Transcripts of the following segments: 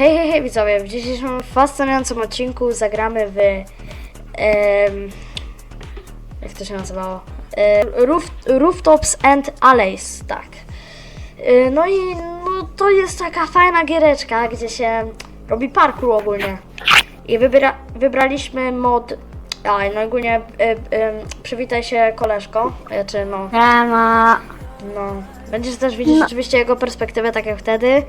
Hej, hej, hej widzowie, w dzisiejszym fascynującym odcinku zagramy w... em, jak to się nazywało? E, roof, rooftops and Alleys, tak. E, no i no, to jest taka fajna giereczka, gdzie się robi parkour ogólnie. I wybra, wybraliśmy mod... A, no ogólnie e, e, przywitaj się koleżko, czy no... Rama. No, będziesz też widzieć oczywiście jego perspektywę, tak jak wtedy,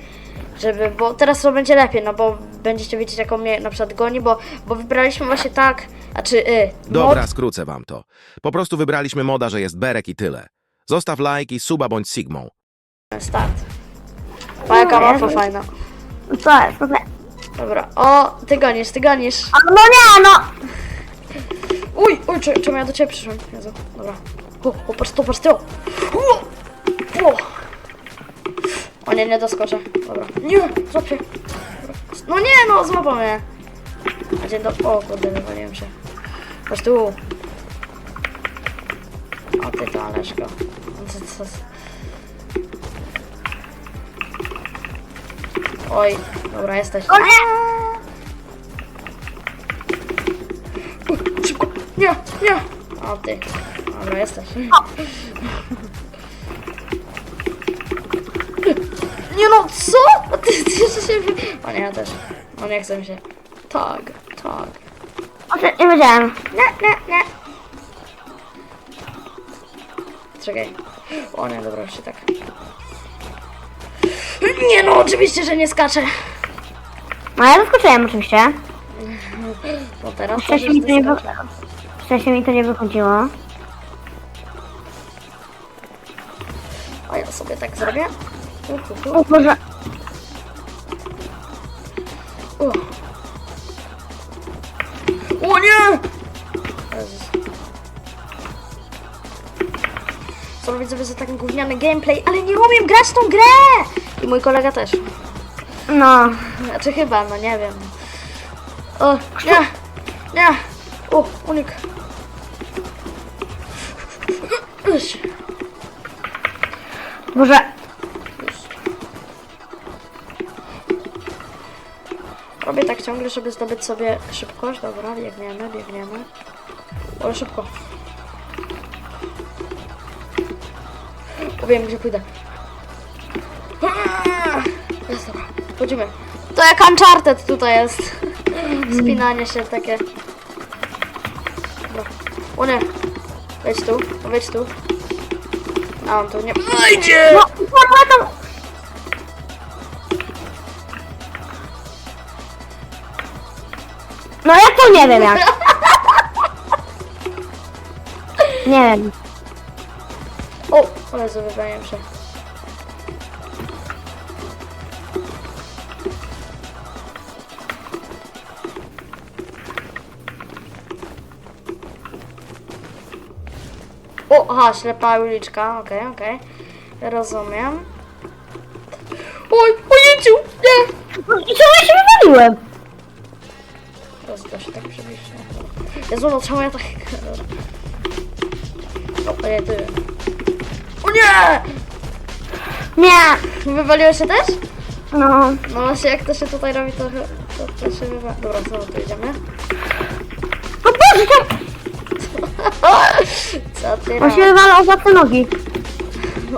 żeby, bo teraz to będzie lepiej, no bo będziecie widzieć, jaką mnie na przykład goni, bo, bo wybraliśmy właśnie tak, a czy y, Dobra, skrócę wam to. Po prostu wybraliśmy moda, że jest berek i tyle. Zostaw like i suba bądź sigmą. start. O, jaka No, mapa fajna. Co jest? Dobra. Dobra, o, ty gonisz, ty gonisz. A, No nie, no! Uj, uj, czy, czemu ja do ciebie przyszłem? Jezu, dobra. O, o, patrz tu, patrz tu. O, o. o nie, nie doskoczę. Dobra. Nie, złap się. No nie, no, złapał mnie. A dzień do... O, kurde, wywaliłem się. Patrz tu. O, ty to, Aleszko. Co, co, co? Oj, dobra, jesteś. O nie! Szybko! Nie, nie! O ty. Dobra, jesteś. Nie no, co? Ty, ty się... O nie, ja też. O nie, chcę mi się. Tak, tak. O, ty, nie wiedziałem. Nie, nie, nie. Czekaj. O nie, dobra, już się tak. Nie no, oczywiście, że nie skaczę. No ja zaskoczyłem oczywiście. No teraz to Wcześniej już mi to nie, wy... skaczę. Wcześniej mi to nie wychodziło. A ja sobie tak zrobię. O Boże. O, o nie! Co widzę, że taki gówniany gameplay, ale nie umiem grać w tą grę! I mój kolega też. No. Znaczy chyba, no nie wiem. O, nie! Nie! O, unik. Boże. Tak ciągle, żeby zdobyć sobie szybkość. Dobra, biegniemy, biegniemy. Ale szybko. O, wiem, gdzie pójdę. Jest, dobra. Chodzimy. To jak Uncharted tutaj jest. Spinanie się takie. Dobra. O nie. Wejdź tu, wejdź tu. A on tu nie... Wejdzie! No, kurwa to... No ja to nie wiem jak. Nie wiem. O! Jezu, wybrałem się. O, aha, ślepa uliczka, okej, okej. Rozumiem. Oj, ojeciu! Nie! Co ja się wywaliłem? Teraz da się tak przebić. Jezu, no czemu ja tak... O, nie, ty. O nie! Nie. Wywaliłeś się też? No. No właśnie, jak to się tutaj robi, to, to, to się wywali. Dobra, znowu tu idziemy. No Boże, to... Co ty On się robisz? wywala o własne nogi.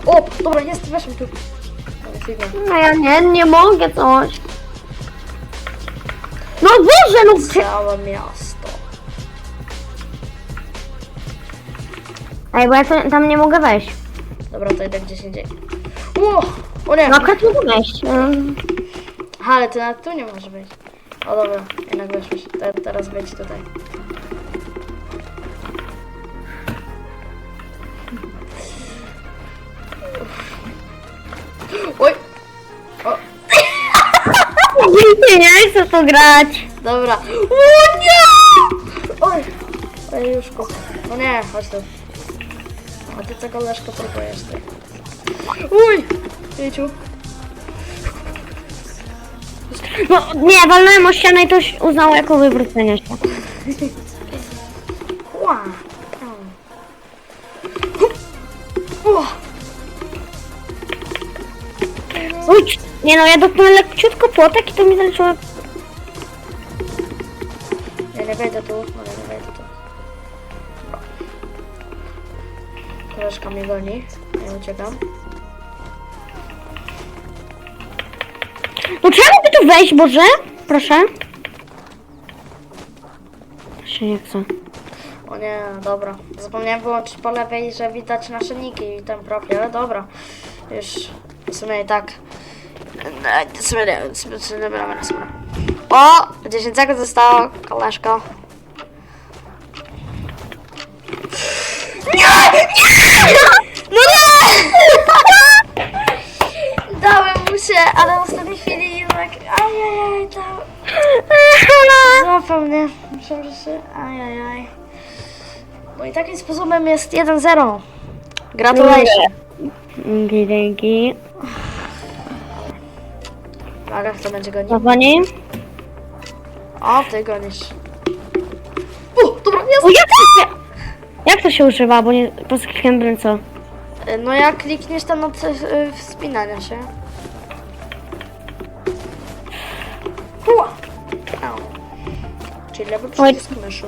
O, dobra, jest, weszłem tu. No ja nie, nie mogę coś. No Boże, no... Całe miasto. Ej, bo ja to, tam nie mogę wejść. Dobra, to idę gdzieś indziej. O, o nie! No akurat mogę wejść. Mm. Aha, ale ty nawet tu nie możesz być. O dobra, jednak weszłeś. Te, teraz wejdź tutaj. Oj! O, Nie, nie chcę to grać. Dobra. O nie! Oj! Oj, Juszku. No nie, chodź tu. A ty co koleżko próbujesz ty. Uj! Wieciu. No nie, walnąłem o ścianę i to się uznało jako wywrócenie się. Ła! O! Uj, Nie no, ja dotknąłem leciutko płotek i to mi zaleciło... Wejdę tu, ale nie wejdę tu. Koleżka mnie goni. Ja uciekam. No ja mogę tu wejść, Boże? Proszę. Się nie chce. O nie, dobra. Zapomniałem wyłączyć po lewej, że widać nasze niki i ten profil, ale dobra. Już w sumie i tak. No, w sumie nie, w sumie dobra, dobra, dobra. O! 10 sekund zostało, koleżko. Nie! Nie! No nie! Dałem mu się, ale w ostatniej chwili jednak... Ajajaj, dał... Złapał mnie. Myślałem, że się... Ajajaj. No i takim sposobem jest 1-0. Gratulacje. Dzięki, dzięki. Uwaga, kto będzie gonił? Pani? O, ty gonisz. U, dobra. O, jak to się... Jak to się używa, bo nie... Po skrzynkę co? No jak klikniesz tam na c- y, wspinania się. Ua. Au. Czyli lewy przycisk myszy.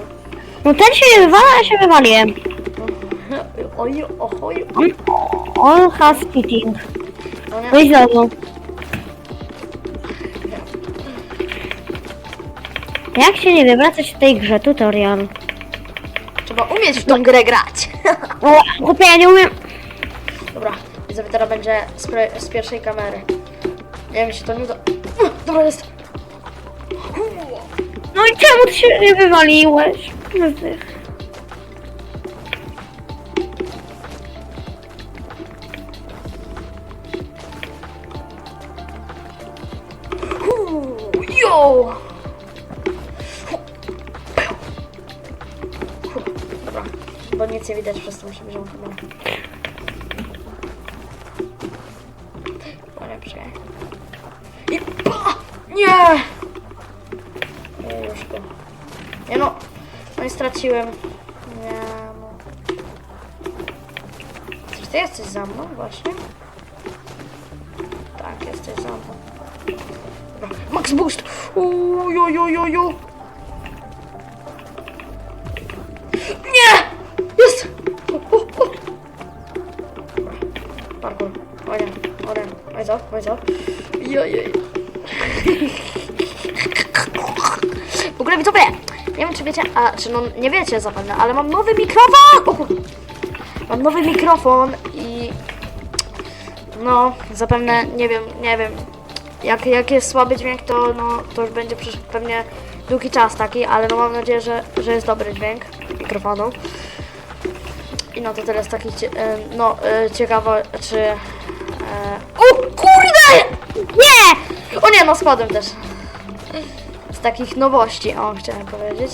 No ten się nie wywala, ja się wywaliłem. Oj, oj, All has fitting. No No nie. i znowu. Jak się nie wywracać w tej grze? Tutorial. Trzeba umieć w tą grę grać. O, chłopie, ja nie umiem... Dobra, widzowie, teraz będzie z, pre- z pierwszej kamery. Nie wiem, czy to nie uda. Dobra, jest. No i czemu ty się nie wywaliłeś? No ty- Uuu, Jo! Nic nie widać przez tą przybliżoną kamerę. O nie, poczekaj. I pa! Nie! Nie, już go. Nie no, no i straciłem. Nie no. Czy ty jesteś za mną właśnie? Tak, jesteś za mną. Dobra, Max boost! Ujujujuju! Parkour. O nie, o nie. Oj co, oj co? Jojej. W ogóle widzowie, nie wiem czy wiecie, a czy no nie wiecie zapewne, ale mam nowy mikrofon! Mam nowy mikrofon i no zapewne nie wiem, nie wiem jak, jak jest słaby dźwięk to no to już będzie przez pewnie długi czas taki, ale no mam nadzieję, że, że jest dobry dźwięk mikrofonu. I no to teraz taki cie, e, no e, ciekawe czy e, O kurde! Nie! O nie, no spadłem też. Z takich nowości, o chciałem powiedzieć.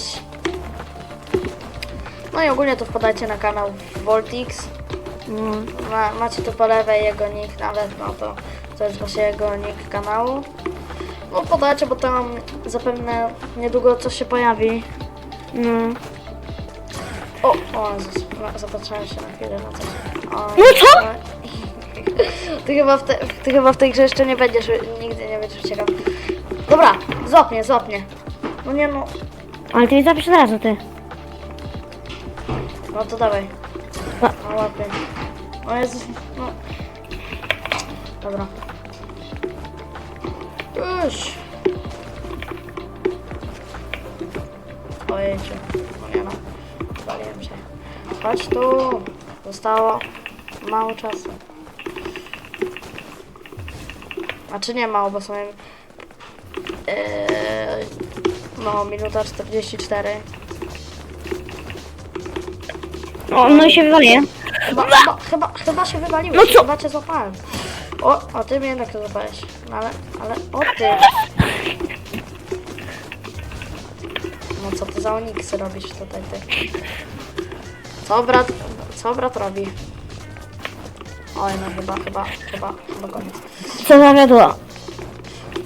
No i ogólnie to wpadajcie na kanał Voltix. Ma, macie tu po lewej jego nick nawet, no to to jest właśnie jego nick kanału. No podajcie, bo tam zapewne niedługo coś się pojawi. No. O, o Jezus, no, zapatrzyłem się na chwilę na coś. O, No co? Ty chyba, w te, ty chyba w tej grze jeszcze nie będziesz, nigdy nie będziesz ciekaw. Dobra, złap mnie, złap mnie. No nie no, Ale ty mi zapisz od razu, ty. no to dawaj. No. No łapie. O Jezus, no. Dobra. Już. Ojejcie, no nie no. Paliłem się. Chodź tu. Zostało mało czasu. A czy nie mało, bo są... Yy, no, minuta 44. O, no i się wywaliłem. Chyba, chyba, chyba, chyba się wywaliłeś. No co? Chyba cię złapałem. O, o ty mnie jednak to złapałeś. No ale, ale, o ty. No co ty za oniksy robisz tutaj ty? Co brat, co brat robi? Oj, no chyba, chyba, chyba, chyba koniec. Co zawiodło?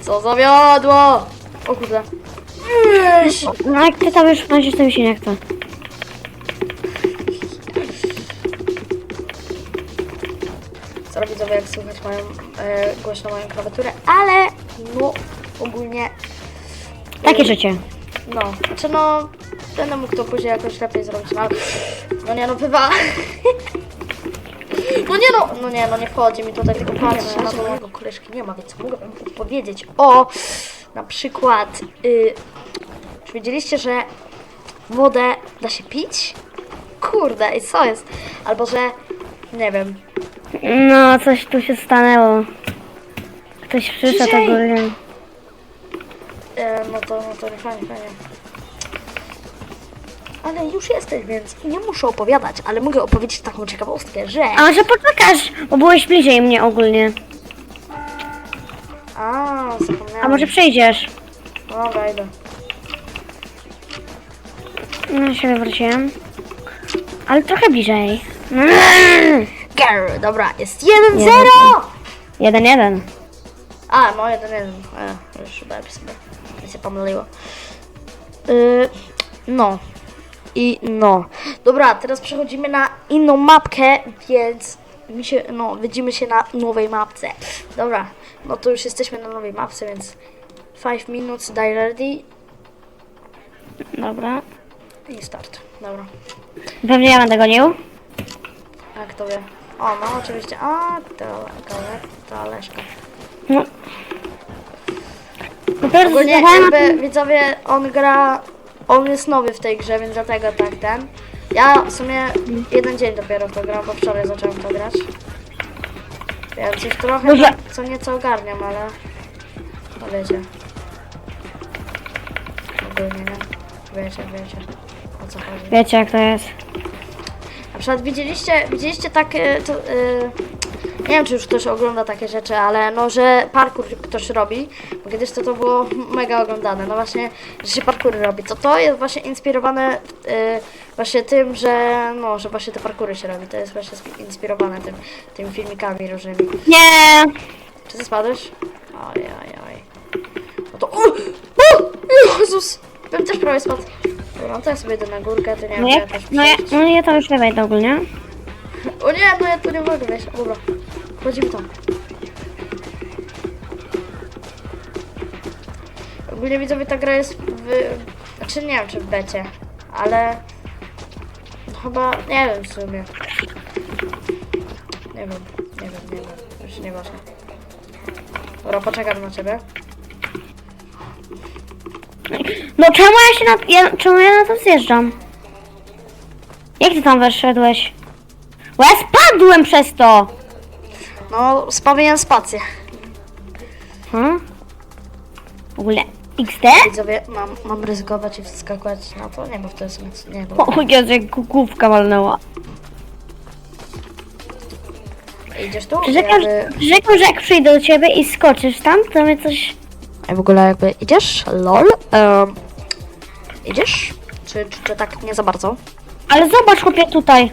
Co zawiodło? O kurde. No jak ty tam już wchodzisz, to mi się nie chce. Sorry widzowie, jak słychać moją, e, głośno moją klawiaturę, ale no ogólnie Takie życie. no, znaczy no będę mógł to później jakoś lepiej zrobić, no, no nie no bywa. No nie no, no nie no nie wchodzi mi tutaj tylko patrzeć na to mojego koleżki nie ma, więc mogę wam powiedzieć o na przykład y, czy wiedzieliście, że wodę da się pić? Kurde, i co jest? Albo że nie wiem, No, coś tu się stanęło. Ktoś przyszedł Ciszej! ogólnie. E, no to, no to nie fajnie, fajnie. Ale już jesteś, więc nie muszę opowiadać, ale mogę opowiedzieć taką ciekawostkę, że... A może poczekasz, bo byłeś bliżej mnie ogólnie. A, zapomniałam. A może przejdziesz? No, wejdę. No, się wywróciłem. Ale trochę bliżej. Girl, dobra, jest 1-0! Jeden. Jeden, jeden. A, no 1-1. E, już dałem sobie. Mi się pomyliło. Y, no. I no. Dobra, teraz przechodzimy na inną mapkę, więc mi się, no, widzimy się na nowej mapce. Dobra, no to już jesteśmy na nowej mapce, więc 5 minutes, die ready Dobra. i start. Dobra, Pewnie ja będę gonił. jak to wie? O, no oczywiście. A, to, to, to Leszka. No. Dopiero Ogólnie jakby widzowie, on gra, on jest nowy w tej grze, więc dlatego tak ten. Ja w sumie jeden dzień dopiero w to gram, bo wczoraj zacząłem to grać. Więc już trochę Dobrze. co nieco ogarniam, ale no wiecie. Ogólnie nie. Wiecie, wiecie o co chodzi. Wiecie jak to jest. Na przykład widzieliście, widzieliście tak, y, to, y, nie wiem czy już ktoś ogląda takie rzeczy, ale no, że parkour ktoś robi, bo kiedyś to, to było mega oglądane, no właśnie, że się parkour robi, to to jest właśnie inspirowane y, właśnie tym, że no, że właśnie te parkury się robi, to jest właśnie spi- inspirowane tym, tymi filmikami różnymi. Nie! Czy ty spadłeś? Oj, oj, oj. No to, o, o, Jezus, bym też prawie spadł. Dobra, no to ja sobie idę na górkę, ty nie wiem, No czy ja, jakoś no ja, no ja to już nie wejdę ogólnie. O nie, no ja tu nie mogę wejść. Dobra, wchodzimy tam. Ogólnie widzowie ta gra jest w... Znaczy nie wiem czy w becie, ale... Chyba, nie wiem w sumie. Nie wiem, nie wiem, nie wiem. Już nieważne. Dobra, poczekam na ciebie. No czemu ja się na, ja, czemu ja na to zjeżdżam? Jak ty tam weszedłeś? Bo ja spadłem przez to! No, spawiłem spację. Hmm? W ogóle XD? Widzowie, mam, mam ryzykować i wskakować na to? Nie, bo to jest... Nie, bo... O Jezu, jak główka walnęła. Idziesz tu? Przyrzekam, Jakby- przyrzekam, że jak przyjdę do ciebie i skoczysz tam, to mnie coś... A w ogóle jakby idziesz? LOL? Um, idziesz? Czy, czy, czy tak nie za bardzo? Ale zobacz, chłopie, tutaj.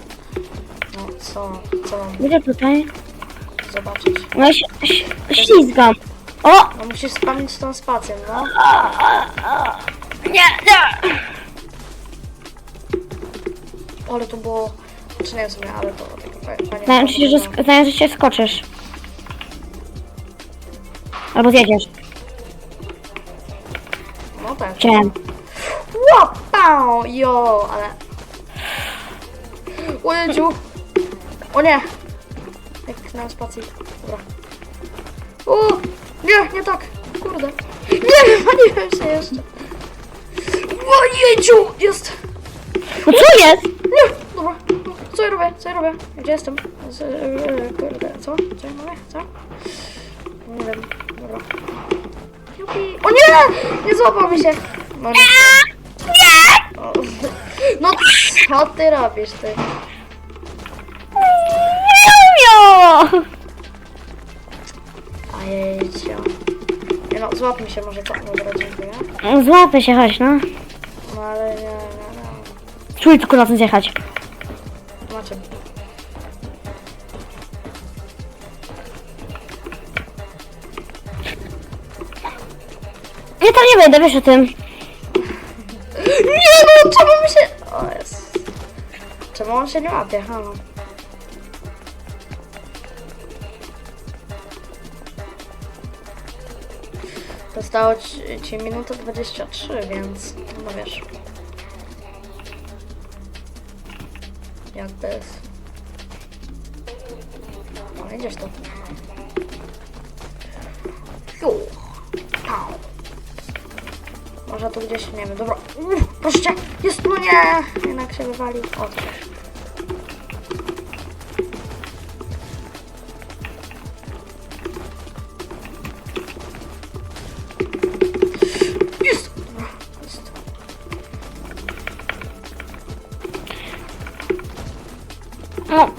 No co, co Gdzie tutaj? Zobaczyć? No się ślizgam. O! No musisz spamić tą spację, no. Nie, nie! Ale to było... Czy nie w sumie, ale to tak fajnie. Znając się, że, sk- że się skoczysz. Albo zjedziesz. No tak. Chciałem. Łapał! Jo, ale... O Jedziu! O nie! Jak na spacji. Dobra. O! Nie, nie tak! Kurde. Nie, wypaliłem się jeszcze. O Jedziu! Jest! No co jest? Nie! Dobra. Co ja robię? Co ja robię? Gdzie jestem? Z, e, kurde, co? Co ja mówię? Co? Nie wiem. Dobra. Jupi. O nie! Nie złapał mi się! No nie! Nie! O, No co ty robisz ty? Nie Ajejcio. Nie no, złap mi się może co? Dobra, dziękuję. Złapę się, chodź, no. No ale nie, nie, nie. Czuj tylko na tym zjechać. Czym? Ja tam nie wejdę, wiesz o tym. Nie no, czemu mi się... O jest. Czemu on się nie łapie? Halo. Zostało ci, ci minuta 23, więc no wiesz. Jakby... No idziesz tu. Może tu gdzieś, nie wiem, dobra. Uff, proszę cię, jest, no nie! Jednak się wywalił. O,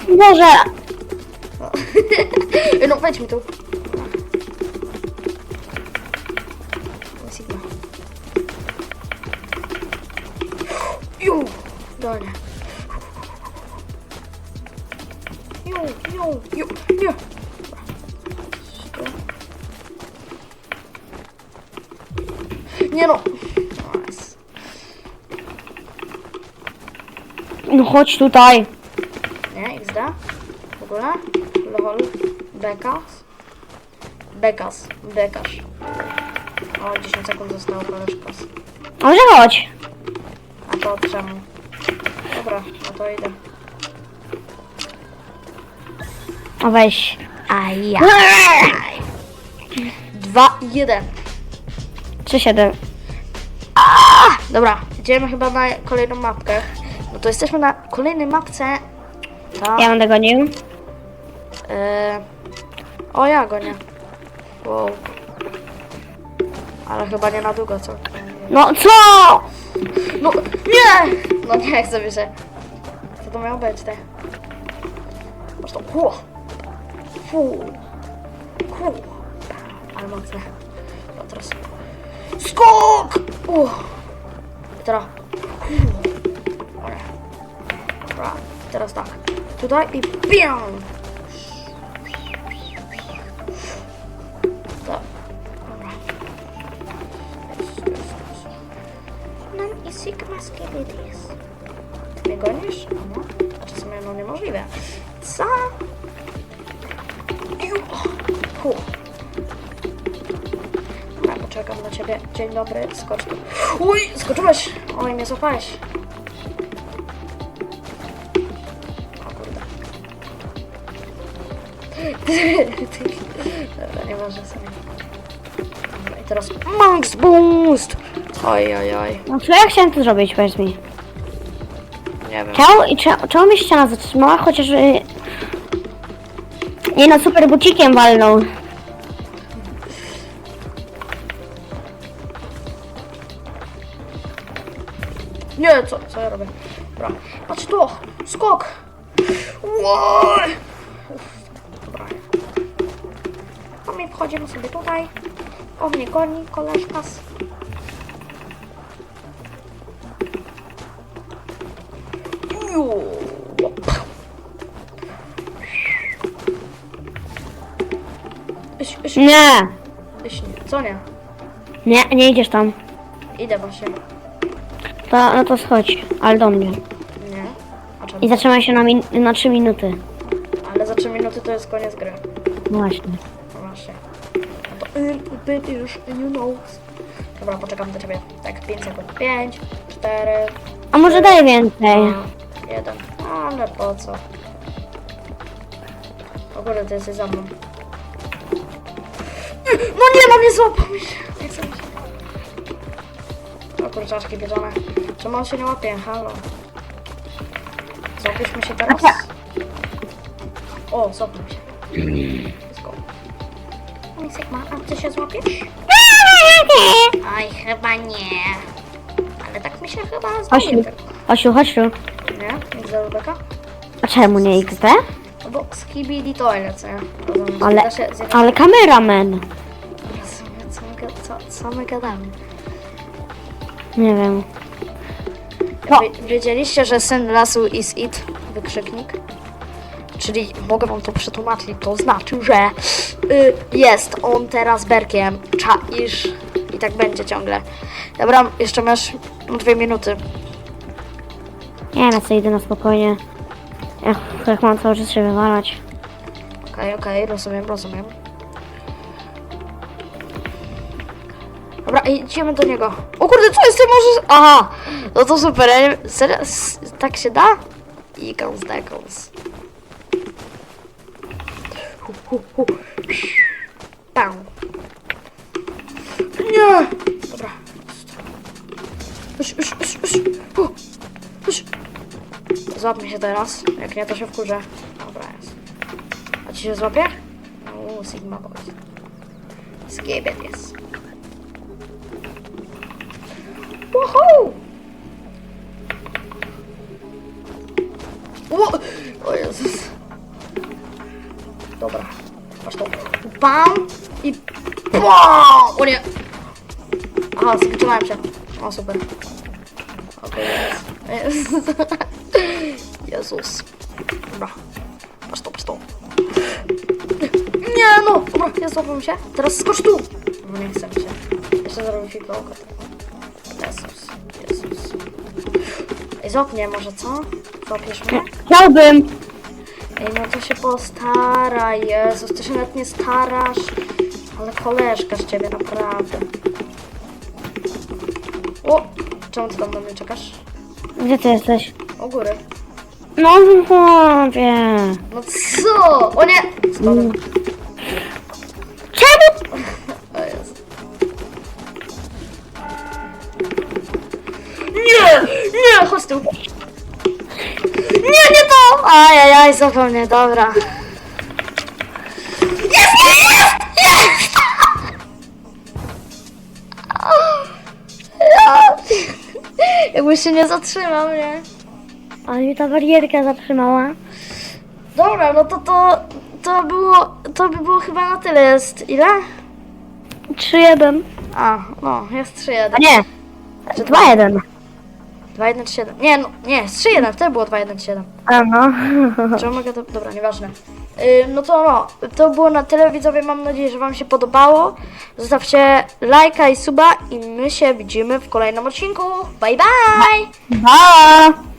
Boże! No, wejdź mi tu. Sigma. Ju! Dolnie. Ju, ju, ju, ju. Nie no. Nice. No chodź tutaj. XD? W ogóle? LOL. Bekas? Bekas. Bekasz. O, 10 sekund zostało, koleżkas. Może chodź. A to czemu? Dobra, no to idę. O weź. A ja. Dwa, jeden. 3-7. Dobra, idziemy chyba na kolejną mapkę. No to jesteśmy na kolejnej mapce. Ja będę gonił. E... O, ja go nie. Wow. Ale chyba nie na długo, co? No co? No, nie! No nie chcę mi się. Co to miało być, te? Masz to, hu! Fu! Hu! Ale mocne. No teraz... Skok! Uff. Teraz... Hu. Dobra. Dobra, teraz tak. Tutaj i! Tak. Dobra. Nam i Sigma Skibidis. Ty mnie gonisz? No. Czasem no niemożliwe. Co? Ju. Hu. Dobra, poczekam na ciebie. Dzień dobry, skocz. Uj, skoczyłeś! Oj, mnie złapałeś. Dobra, nie może sobie. Dobra, i teraz Max Boost! Oj, oj, oj. No co ja chciałem tu zrobić, powiedz mi. Nie wiem. Czemu, i czemu, czemu mi ściana zatrzymała, chociaż... y, Nie no, super bucikiem walnął. Nie, co, co ja robię? Dobra, patrz tu, skok! Łoj! Wchodzimy sobie tutaj. O mnie goni łop. Iś, iś, Nie, iś, nie. Co nie? nie, nie idziesz tam. Idę właśnie. To, no to schodź, ale do mnie. Nie? A czemu? I zatrzymaj się na, min- na 3 minuty. Ale za 3 minuty to jest koniec gry. No właśnie. No to y, y, już, you know. Dobra, poczekam do ciebie. Tak, 5 sekund. 5, 4, A może daj więcej. 1. Ale po co? W ogóle ty jesteś za mną. No nie, no nie złapał mi się. Nie chcę mi się. O kurczaczki bierzone. Czemu on się nie łapie? Halo. Złapiesz mi się teraz? O, złapał się. Let's go. Oj, Sigma, a ty się złapiesz? Oj, chyba nie. Ale tak mi się chyba Chodź zdaje chodź tu. Nie? Nie za Rebeka? A czemu nie XD? No bo skibidi toilet, co ja? Rozumiem, Ale, da się ale kameraman. Rozumiem, co my, ga- co, co my gadamy. Nie wiem. Wie, wiedzieliście, że syn lasu is it? Wykrzyknik. Czyli mogę wam to przetłumaczyć, to znaczy, że y, jest on teraz berkiem, czaisz i tak będzie ciągle. Dobra, jeszcze masz dwie minuty. Nie wiem, ja co idę na spokojnie. Jak, jak mam cały czas się wywalać. Okej, okej, rozumiem, rozumiem. Dobra, idziemy do niego. O kurde, co jest? Ty możesz... Aha, no to super. Ja nie... Serio? Tak się da? Icons, decons. Hu, hu. Pam. Nie! Dobra. Uś, uś, uś, uś. Hu, uś. Złap mnie się teraz. Jak nie, to się wkurzę. Dobra, jest. A ci się złapie? O, Sigma Boy. Skibet jest. Woohoo! Bam i bam! O nie! Aha, zgliczowałem się. O, super. Okej, jest. Jezus. Dobra. Masz to, masz to. Nie no! Dobra, ja złapam się. Teraz skocz tu! No nie chcę się. Jeszcze zrobię fikołka. Jezus, Jezus. Ej, złapnie może, co? Złapiesz mnie? Chciałbym. No to się postaraj, Jezus, ty się nawet nie starasz. Ale koleżka z ciebie, naprawdę. O! Czemu ty tam na mnie czekasz? Gdzie ty jesteś? O góry. No chłopie. No co? O nie! Spadłem. Ajajaj, zapomnę, dobra. Jest, jest, jest! Jest! Ja- Jakbyś się nie zatrzymał, nie? Ale mi ta barierka zatrzymała. Dobra, no to to, to było, to by było chyba na tyle. Jest ile? 3-1. A, no, jest 3-1. A nie. 2-1. 2-1-7. Nie, no, nie, jest 3-1, wtedy było 2-1-7. A no. Czy mogę to... Dobra, nieważne. Yy, no to no, to było na tyle widzowie, mam nadzieję, że wam się podobało. Zostawcie lajka i suba i my się widzimy w kolejnym odcinku. Bye bye! Pa!